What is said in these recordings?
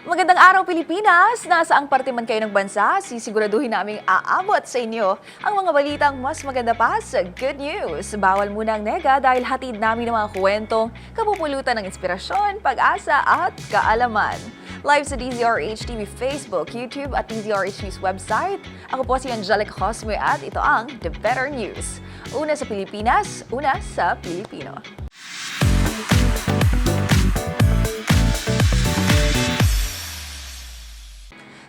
Magandang araw Pilipinas! Nasa ang parte man kayo ng bansa, sisiguraduhin naming aabot sa inyo ang mga balitang mas maganda pa sa good news. Bawal muna ang nega dahil hatid namin ng mga kwentong kapupulutan ng inspirasyon, pag-asa at kaalaman. Live sa DZRH TV Facebook, YouTube at DZRH News website. Ako po si Angelica Cosme at ito ang The Better News. Una sa Pilipinas, una sa Pilipino.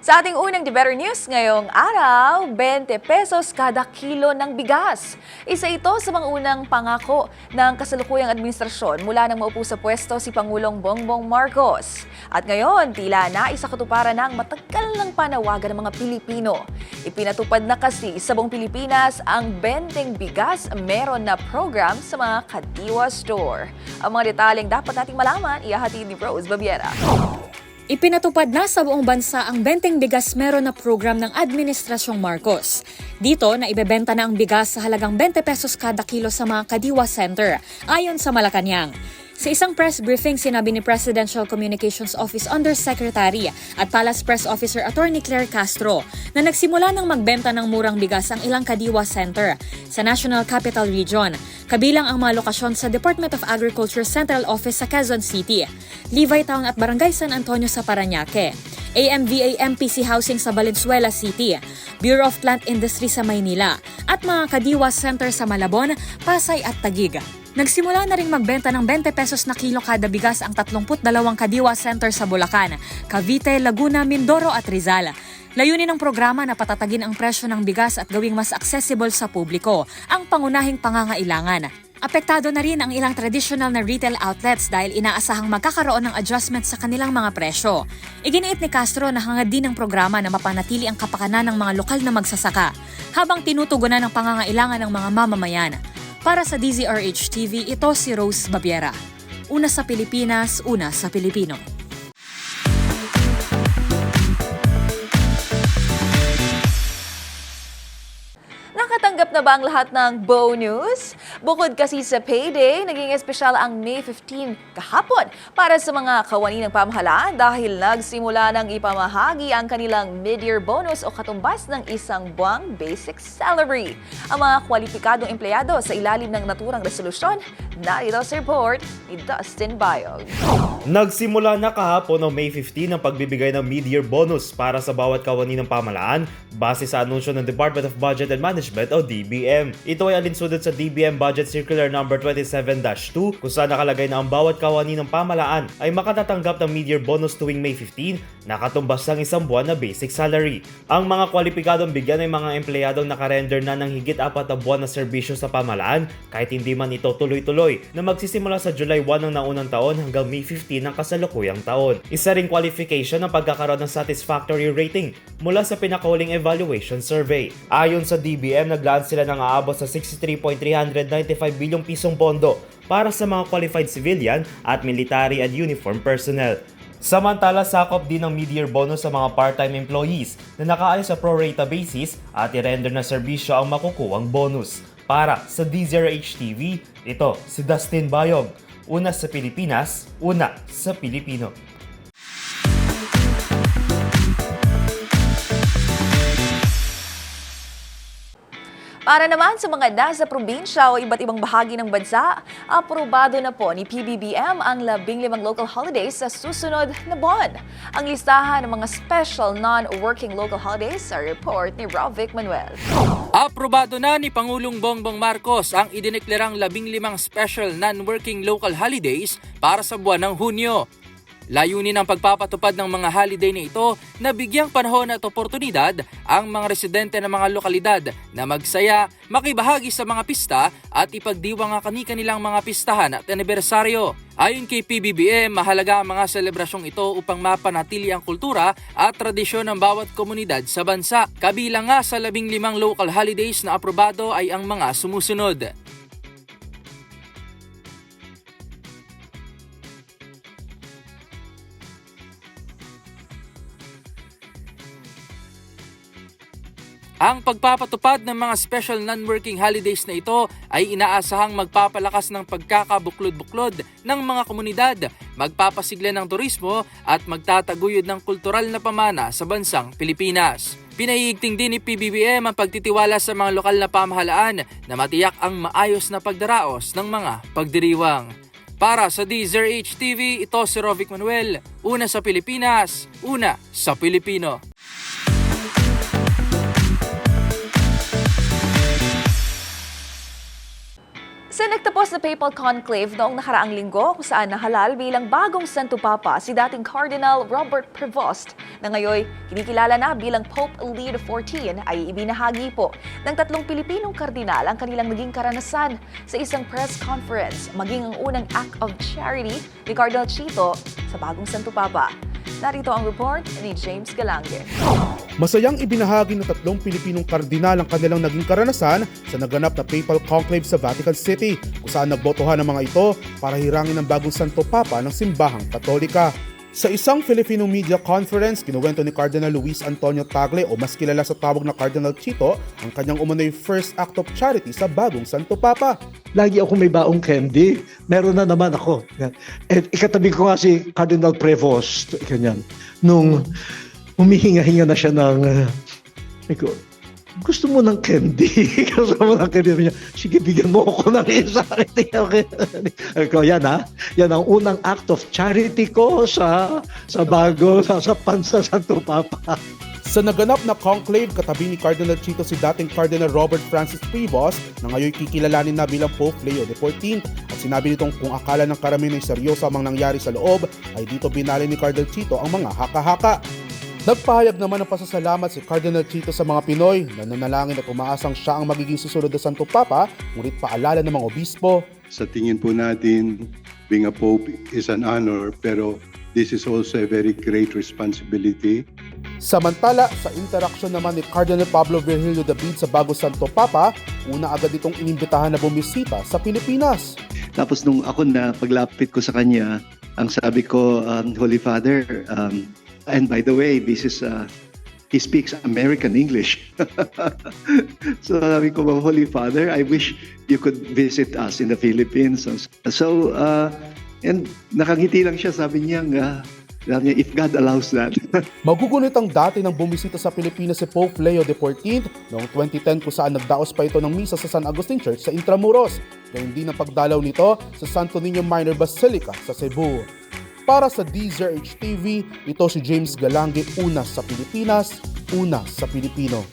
Sa ating unang The Better News ngayong araw, 20 pesos kada kilo ng bigas. Isa ito sa mga unang pangako ng kasalukuyang administrasyon mula nang maupo sa pwesto si Pangulong Bongbong Marcos. At ngayon, tila na isa katuparan ng matagal ng panawagan ng mga Pilipino. Ipinatupad na kasi sa buong Pilipinas ang benteng bigas meron na program sa mga Kadiwa Store. Ang mga detaling dapat nating malaman, ihahatid ni Rose Babiera. Ipinatupad na sa buong bansa ang benteng bigas meron na program ng Administrasyong Marcos. Dito na ibebenta na ang bigas sa halagang 20 pesos kada kilo sa mga Kadiwa Center, ayon sa Malacanang. Sa isang press briefing, sinabi ni Presidential Communications Office Undersecretary at Palace Press Officer Attorney Claire Castro na nagsimula ng magbenta ng murang bigas ang ilang Kadiwa Center sa National Capital Region, kabilang ang mga lokasyon sa Department of Agriculture Central Office sa Quezon City, Levi Town at Barangay San Antonio sa Paranaque, AMVA MPC Housing sa Valenzuela City, Bureau of Plant Industry sa Maynila, at mga Kadiwa Center sa Malabon, Pasay at Taguig. Nagsimula na ring magbenta ng 20 pesos na kilo kada bigas ang 32 Kadiwa Center sa Bulacan, Cavite, Laguna, Mindoro at Rizal. Layunin ng programa na patatagin ang presyo ng bigas at gawing mas accessible sa publiko ang pangunahing pangangailangan. Apektado na rin ang ilang traditional na retail outlets dahil inaasahang magkakaroon ng adjustment sa kanilang mga presyo. Iginiit ni Castro na hangad din ng programa na mapanatili ang kapakanan ng mga lokal na magsasaka habang tinutugunan ang pangangailangan ng mga mamamayan. Para sa DZRH TV, ito si Rose Babiera. Una sa Pilipinas, una sa Pilipino. Nakatanggap na ba ang lahat ng bonus? Bukod kasi sa payday, naging espesyal ang May 15 kahapon para sa mga kawani ng pamahalaan dahil nagsimula ng ipamahagi ang kanilang mid-year bonus o katumbas ng isang buwang basic salary. Ang mga kwalipikadong empleyado sa ilalim ng naturang resolusyon, narito sa report ni Dustin Bayog. Nagsimula na kahapon ng May 15 ang pagbibigay ng mid-year bonus para sa bawat kawani ng pamalaan base sa anunsyo ng Department of Budget and Management o DBM. Ito ay alinsunod sa DBM Budget Circular No. 27-2 kung saan nakalagay na ang bawat kawani ng pamalaan ay makatatanggap ng mid-year bonus tuwing May 15 na katumbas ng isang buwan na basic salary. Ang mga kwalipikadong bigyan ay mga empleyadong nakarender na ng higit apat na buwan na serbisyo sa pamalaan kahit hindi man ito tuloy-tuloy na magsisimula sa July 1 ng naunang taon hanggang May 15 ng kasalukuyang taon. Isa ring qualification ang pagkakaroon ng satisfactory rating mula sa pinakahuling evaluation survey. Ayon sa DBM, naglaan sila ng aabot sa 63.395 bilyong pisong pondo para sa mga qualified civilian at military and uniform personnel. Samantala, sakop din ng mid-year bonus sa mga part-time employees na nakaalis sa pro-rata basis at i-render na serbisyo ang makukuwang bonus. Para sa DZRH TV, ito si Dustin Bayog. Una sa Pilipinas, una sa Pilipino. Para naman sa mga nasa probinsya o iba't ibang bahagi ng bansa, aprobado na po ni PBBM ang 15 local holidays sa susunod na buwan. Ang listahan ng mga special non-working local holidays sa report ni Rovic Manuel. Aprobado na ni Pangulong Bongbong Marcos ang idineklarang 15 special non-working local holidays para sa buwan ng Hunyo. Layunin ng pagpapatupad ng mga holiday na ito na bigyang panahon at oportunidad ang mga residente ng mga lokalidad na magsaya, makibahagi sa mga pista at ipagdiwang ang kani-kanilang mga pistahan at anibersaryo. Ayon kay PBBM, mahalaga ang mga selebrasyong ito upang mapanatili ang kultura at tradisyon ng bawat komunidad sa bansa. Kabilang nga sa labing limang local holidays na aprobado ay ang mga sumusunod. Ang pagpapatupad ng mga special non-working holidays na ito ay inaasahang magpapalakas ng pagkakabuklod-buklod ng mga komunidad, magpapasigla ng turismo at magtataguyod ng kultural na pamana sa bansang Pilipinas. Pinaiigting din ni PBBM ang pagtitiwala sa mga lokal na pamahalaan na matiyak ang maayos na pagdaraos ng mga pagdiriwang. Para sa DZRH TV, ito si Rovic Manuel. Una sa Pilipinas, una sa Pilipino. Sa nagtapos na papal conclave noong nakaraang linggo kung saan nahalal bilang bagong Santo Papa si dating Cardinal Robert Prevost na ngayon kinikilala na bilang Pope Leo XIV ay ibinahagi po ng tatlong Pilipinong kardinal ang kanilang naging karanasan sa isang press conference maging ang unang act of charity ni Cardinal Chito sa bagong Santo Papa. Narito ang report ni James Galange. Masayang ibinahagi ng tatlong Pilipinong kardinal ang kanilang naging karanasan sa naganap na papal conclave sa Vatican City kung saan nagbotohan ng mga ito para hirangin ang bagong Santo Papa ng simbahang katolika. Sa isang Filipino media conference, kinuwento ni Cardinal Luis Antonio Tagle o mas kilala sa tawag na Cardinal Chito ang kanyang umano'y first act of charity sa bagong Santo Papa. lagi ako may baong candy. Meron na naman ako. At ikatabi ko nga si Cardinal Prevost. Ganyan. Nung humihinga-hinga na siya ng... Uh, gusto mo ng candy? gusto mo ng candy? Niya, Sige, bigyan mo ako ng isa. okay. ko, yan ha. Yan ang unang act of charity ko sa sa bago, sa, sa pansa Santo Papa. Sa naganap na conclave, katabi ni Cardinal Chito si dating Cardinal Robert Francis Prevost na ngayon kikilalanin na bilang Pope Leo XIV at sinabi nitong kung akala ng karamihan ay seryoso ang nangyari sa loob ay dito binali ni Cardinal Chito ang mga haka-haka. Nagpahayag naman ng pasasalamat si Cardinal Chito sa mga Pinoy na nanalangin at umaasang siya ang magiging susunod na Santo Papa, ngunit paalala ng mga obispo sa tingin po natin, being a pope is an honor, pero this is also a very great responsibility. Samantala, sa interaksyon naman ni Cardinal Pablo Virgilio David sa bago Santo Papa, una agad itong inimbitahan na bumisita sa Pilipinas. Tapos nung ako na paglapit ko sa kanya, ang sabi ko, um, Holy Father, um, and by the way, this is, uh, he speaks American English. so sabi ko, Holy Father, I wish you could visit us in the Philippines. So, uh, and nakangiti lang siya, sabi niya, uh, sabi niya, if God allows that. Magugunit ang dati ng bumisita sa Pilipinas si Pope Leo XIV noong 2010 kung saan nagdaos pa ito ng misa sa San Agustin Church sa Intramuros, gayun din ang pagdalaw nito sa Santo Niño Minor Basilica sa Cebu. Para sa DZRH TV, ito si James Galange, una sa Pilipinas, una sa Pilipino.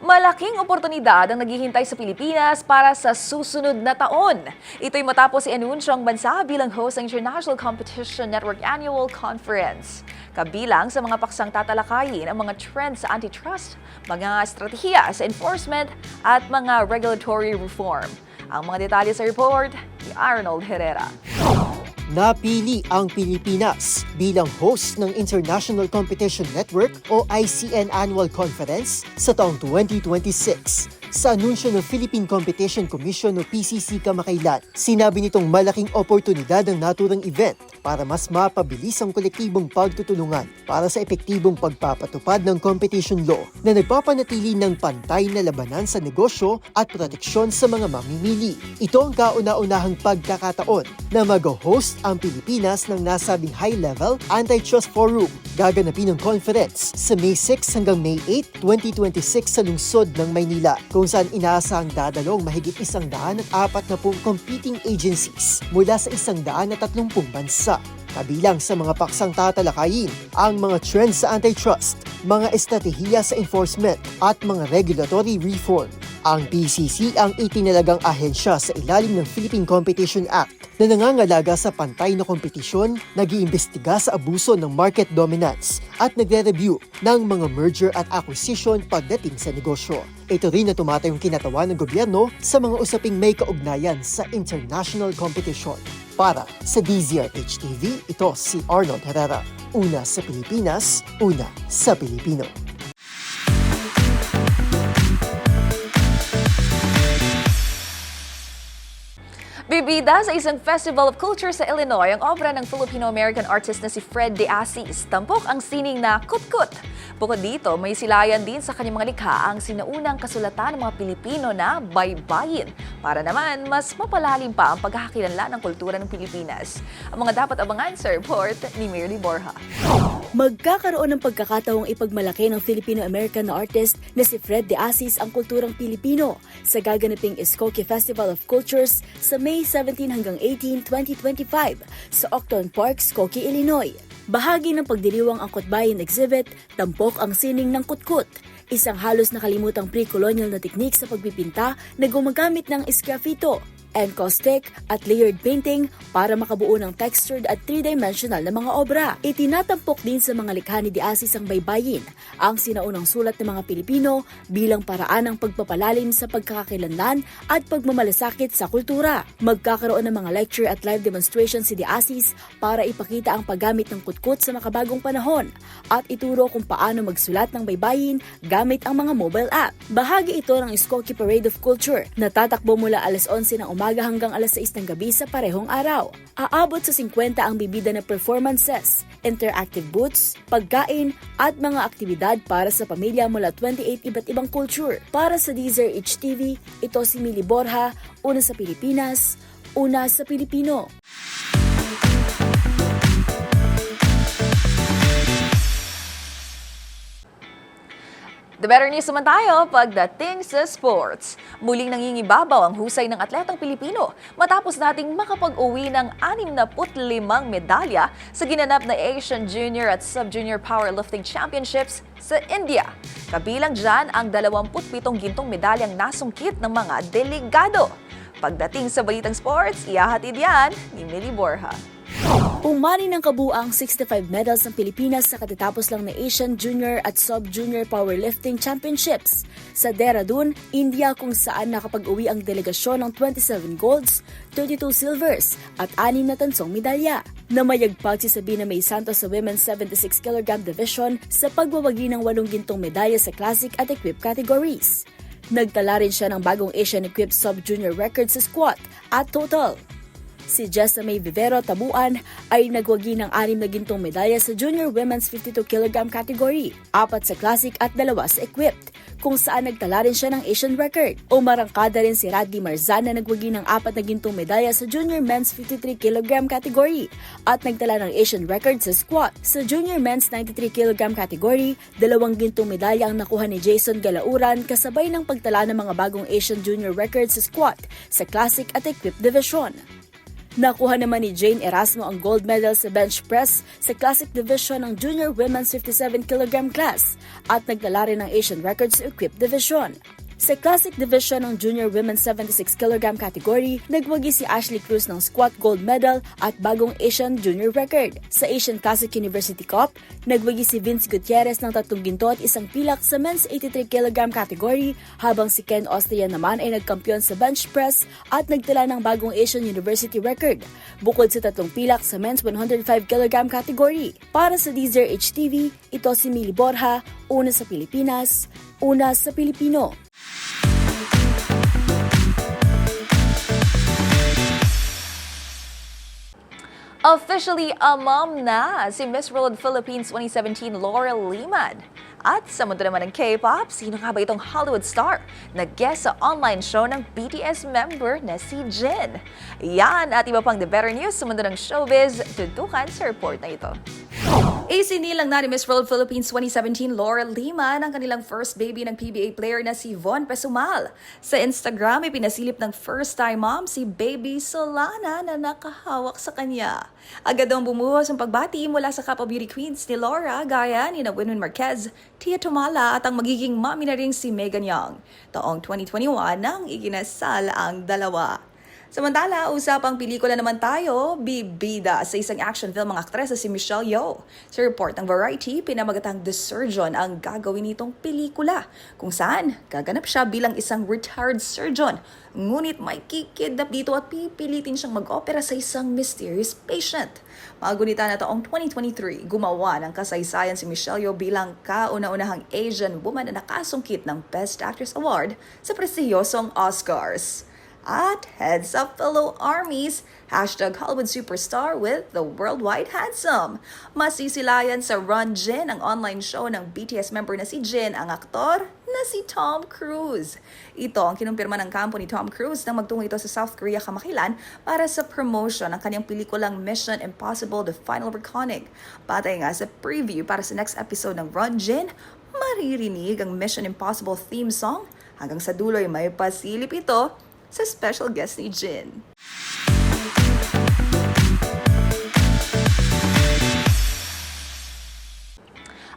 Malaking oportunidad ang naghihintay sa Pilipinas para sa susunod na taon. Ito'y matapos i-anunsyo ang bansa bilang host ng International Competition Network Annual Conference. Kabilang sa mga paksang tatalakayin ang mga trends sa antitrust, mga estratehiya sa enforcement at mga regulatory reform. Ang mga detalye sa report ni Arnold Herrera. Napili ang Pilipinas bilang host ng International Competition Network o ICN Annual Conference sa taong 2026. Sa anunsyo ng Philippine Competition Commission o PCC kamakailan, sinabi nitong malaking oportunidad ang naturang event para mas mapabilis ang kolektibong pagtutulungan para sa epektibong pagpapatupad ng competition law na nagpapanatili ng pantay na labanan sa negosyo at proteksyon sa mga mamimili. Ito ang kauna-unahang pagkakataon na mag-host ang Pilipinas ng nasabing high-level antitrust forum. Gaganapin ang conference sa May 6 hanggang May 8, 2026 sa lungsod ng Maynila kung saan inaasahang dadalong mahigit isang daan at apat na pong competing agencies mula sa isang daan at tatlumpung bansa. Kabilang sa mga paksang tatalakayin ang mga trends sa antitrust, mga estratehiya sa enforcement at mga regulatory reform. Ang PCC ang itinalagang ahensya sa ilalim ng Philippine Competition Act na nangangalaga sa pantay na kompetisyon, nag-iimbestiga sa abuso ng market dominance at nagre-review ng mga merger at acquisition pagdating sa negosyo. Ito rin na tumatayong kinatawan ng gobyerno sa mga usaping may kaugnayan sa international competition. Para sa DZRH TV, ito si Arnold Herrera. Una sa Pilipinas, una sa Pilipino. Bibida sa isang Festival of Culture sa Illinois ang obra ng Filipino-American artist na si Fred De Assis. Tampok ang sining na Kutkut. Bukod dito, may silayan din sa kanyang mga likha ang sinaunang kasulatan ng mga Pilipino na baybayin para naman mas mapalalim pa ang pagkakakilanlan ng kultura ng Pilipinas. Ang mga dapat abangan sa report ni Mirly Borja. Magkakaroon ng pagkakataong ipagmalaki ng Filipino-American na artist na si Fred De Assis ang kulturang Pilipino sa gaganaping Escoque Festival of Cultures sa May 17 hanggang 18, 2025 sa Octon Park, Skokie, Illinois. Bahagi ng pagdiriwang ang Kutbayan exhibit, tampok ang sining ng kutkut, isang halos nakalimutang pre-colonial na teknik sa pagpipinta na gumagamit ng esgrafito, encaustic at layered painting para makabuo ng textured at three-dimensional na mga obra. Itinatampok din sa mga likha ni Diasis ang baybayin, ang sinaunang sulat ng mga Pilipino bilang paraan ng pagpapalalim sa pagkakakilanlan at pagmamalasakit sa kultura. Magkakaroon ng mga lecture at live demonstration si Diasis para ipakita ang paggamit ng kutkut sa makabagong panahon at ituro kung paano magsulat ng baybayin gamit ang mga mobile app. Bahagi ito ng Skokie Parade of Culture na tatakbo mula alas 11 ng umaga hanggang alas 6 ng gabi sa parehong araw. Aabot sa 50 ang bibida na performances, interactive booths, pagkain at mga aktibidad para sa pamilya mula 28 iba't ibang culture. Para sa Deezer HTV, ito si Mili Borja, una sa Pilipinas, una sa Pilipino. The better news naman tayo pagdating sa sports. Muling nangingibabaw ang husay ng atletang Pilipino matapos nating makapag-uwi ng 65 medalya sa ginanap na Asian Junior at Sub-Junior Powerlifting Championships sa India. Kabilang dyan ang 27 gintong medalyang nasungkit ng mga delegado. Pagdating sa balitang sports, ihahatid yan ni Millie Borja. Umani ng kabuang 65 medals ng Pilipinas sa katatapos lang na Asian Junior at Sub-Junior Powerlifting Championships sa Dehradun, India kung saan nakapag-uwi ang delegasyon ng 27 golds, 32 silvers at 6 na tansong medalya. Namayagpag si Sabina May Santos sa Women's 76 kg division sa pagbabagi ng 8 gintong medalya sa classic at equip categories. Nagtala rin siya ng bagong Asian Equipped Sub-Junior record sa squat at total. Si Jessa May Vivero Tabuan ay nagwagi ng anim na gintong medalya sa Junior Women's 52 kg category, apat sa Classic at dalawa sa Equipped, kung saan nagtala rin siya ng Asian record. Umarangkada rin si Radley Marzan na nagwagi ng apat na gintong medalya sa Junior Men's 53 kg category at nagtala ng Asian record sa squat. Sa Junior Men's 93 kg category, dalawang gintong medalya ang nakuha ni Jason Galauran kasabay ng pagtala ng mga bagong Asian Junior record sa squat sa Classic at Equipped division. Nakuha naman ni Jane Erasmo ang gold medal sa bench press sa Classic Division ng Junior Women's 57 kg class at nagtala rin ng Asian records sa Equipped Division. Sa Classic Division ng Junior Women's 76 kg category, nagwagi si Ashley Cruz ng squat gold medal at bagong Asian Junior record. Sa Asian Classic University Cup, nagwagi si Vince Gutierrez ng tatlong ginto at isang pilak sa Men's 83 kg category, habang si Ken Austria naman ay nagkampiyon sa bench press at nagtala ng bagong Asian University record, bukod sa tatlong pilak sa Men's 105 kg category. Para sa Deezer HTV, ito si Mili Borja, una sa Pilipinas, una sa Pilipino. Officially a mom na si Miss World Philippines 2017 Laurel Liman. At sa mundo naman ng K-pop, sino nga ba itong Hollywood star na guest sa online show ng BTS member na si Jin? Yan at iba pang the better news sa mundo ng showbiz, tutukan sa report na ito. Isinilang na ni Miss World Philippines 2017 Laura Lima ng kanilang first baby ng PBA player na si Von Pesumal. Sa Instagram, ipinasilip ng first-time mom si Baby Solana na nakahawak sa kanya. Agad daw bumuhos ang pagbati mula sa Kappa Beauty Queens ni Laura gaya ni na Winwin Marquez, Tia Tumala at ang magiging mommy na rin si Megan Young. Taong 2021 nang iginasal ang dalawa. Samantala, usapang pelikula naman tayo, bibida sa isang action film ang aktresa si Michelle Yeoh. Sa report ng Variety, pinamagatang The Surgeon ang gagawin nitong pelikula, kung saan gaganap siya bilang isang retired surgeon. Ngunit may kikidnap dito at pipilitin siyang mag-opera sa isang mysterious patient. Magunita na taong 2023, gumawa ng kasaysayan si Michelle Yeoh bilang kauna-unahang Asian woman na nakasungkit ng Best Actress Award sa prestiyosong Oscars. At heads up fellow armies, hashtag Hollywood Superstar with the Worldwide Handsome. Masisilayan sa Run Jin, ang online show ng BTS member na si Jin, ang aktor na si Tom Cruise. Ito ang kinumpirma ng kampo ni Tom Cruise nang magtungo ito sa South Korea kamakilan para sa promotion ng kanyang pelikulang Mission Impossible The Final Reckoning. Patay nga sa preview para sa next episode ng Run Jin, maririnig ang Mission Impossible theme song hanggang sa dulo ay may pasilip ito sa special guest ni Jin.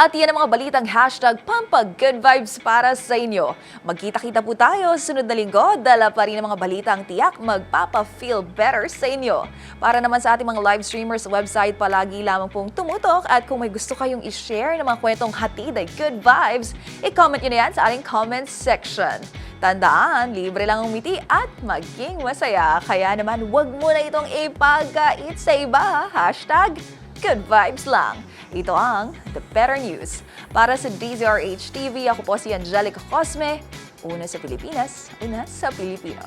At yan ang mga balitang hashtag Pampag Good Vibes para sa inyo. Magkita-kita po tayo sunod na linggo. Dala pa rin ang mga balitang tiyak magpapa-feel better sa inyo. Para naman sa ating mga live streamers website, palagi lamang pong tumutok. At kung may gusto kayong i-share ng mga kwentong hatid ay good vibes, i-comment nyo na yan sa ating comment section. Tandaan, libre lang umiti at maging masaya. Kaya naman, huwag mo na itong ipagkait sa iba. Hashtag good vibes lang. Ito ang The Better News. Para sa DZRH TV, ako po si Angelica Cosme. Una sa Pilipinas, una sa Pilipino.